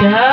Yeah.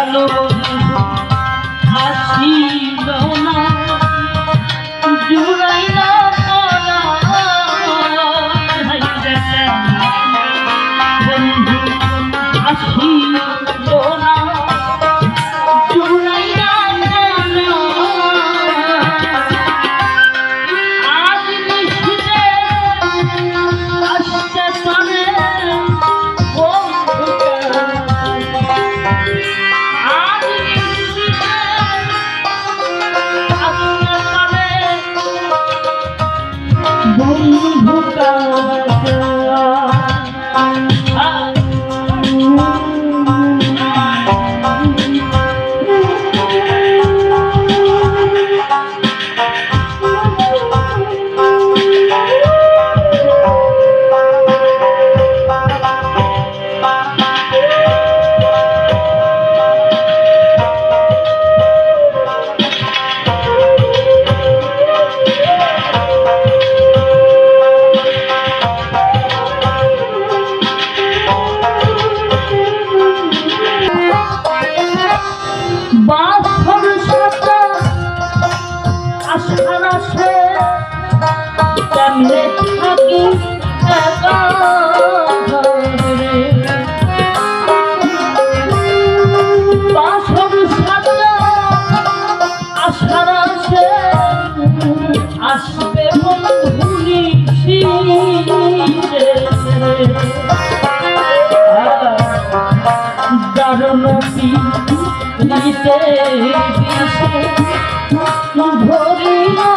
কেমনে থাকি একা বাসন সাজা আশার আসে আসবে বন্ধু ভরিয়া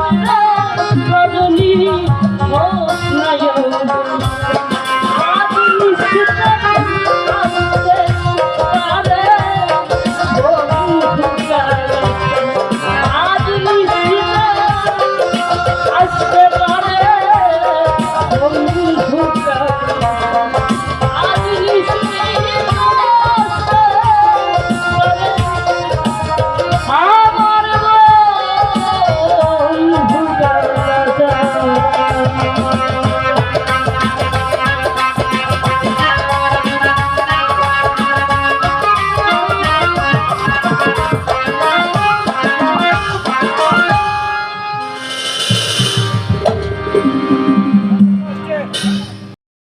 ভুক্ত